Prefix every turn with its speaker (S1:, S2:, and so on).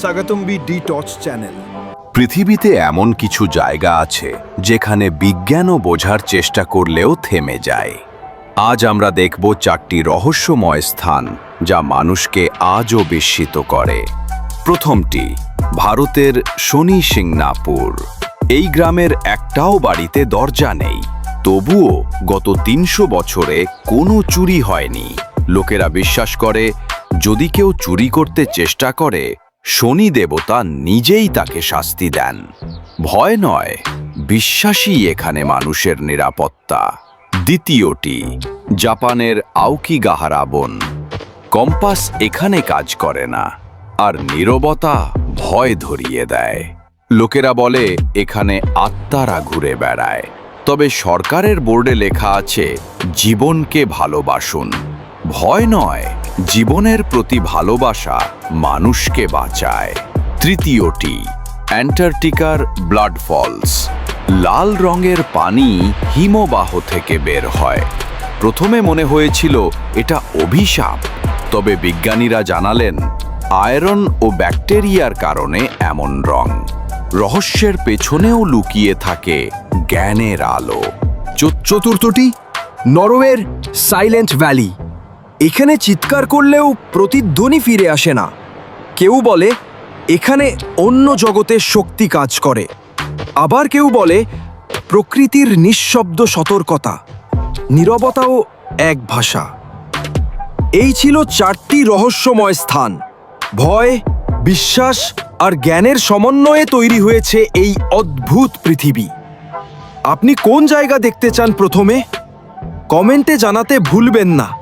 S1: স্বাগতম্বি D touch channel.
S2: পৃথিবীতে এমন কিছু জায়গা আছে যেখানে বিজ্ঞানও বোঝার চেষ্টা করলেও থেমে যায়। আজ আমরা দেখব চারটি রহস্যময় স্থান যা মানুষকে আজও বিস্মিত করে। প্রথমটি, ভারতের শনি সিংনাপুর। এই গ্রামের একটাও বাড়িতে দরজা নেই। তবুও গত তিনশো বছরে কোনো চুরি হয়নি। লোকেরা বিশ্বাস করে, যদি কেউ চুরি করতে চেষ্টা করে শনি দেবতা নিজেই তাকে শাস্তি দেন। ভয় নয় বিশ্বাসই এখানে মানুষের নিরাপত্তা। দ্বিতীয়টি, জাপানের আউকিগাহারা বন। কম্পাস এখানে কাজ করে না, আর নীরবতা ভয় ধরিয়ে দেয়। লোকেরা বলে, এখানে আত্মারা ঘুরে বেড়ায়। তবে সরকারের বোর্ডে লেখা আছে, জীবনকে ভালোবাসুন। ভয় নয় জীবনের প্রতি ভালোবাসা মানুষকে বাঁচায়। তৃতীয়টি, অ্যান্টার্কটিকার ব্লাড ফলস। লাল রঙের পানি হিমবাহ থেকে বের হয়। প্রথমে মনে হয়েছিল এটা অভিশাপ, তবে বিজ্ঞানীরা জানালেন, আয়রন ও ব্যাকটেরিয়ার কারণে এমন রং। রহস্যের পেছনেও লুকিয়ে থাকে জ্ঞানের আলো।
S1: চতুর্থটি, নরওয়ের সাইলেন্ট ভ্যালি। এখানে চিৎকার করলেও প্রতিধ্বনি ফিরে আসে না। কেউ বলে, এখানে অন্য জগতের শক্তি কাজ করে। আবার কেউ বলে, প্রকৃতির নিঃশব্দ সতর্কতা, নীরবতাও এক ভাষা। এই ছিল চারটি রহস্যময় স্থান। ভয়, বিশ্বাস আর জ্ঞানের সমন্বয়ে তৈরি হয়েছে এই অদ্ভুত পৃথিবী। আপনি কোন জায়গা দেখতে চান প্রথমে? কমেন্টে জানাতে ভুলবেন না।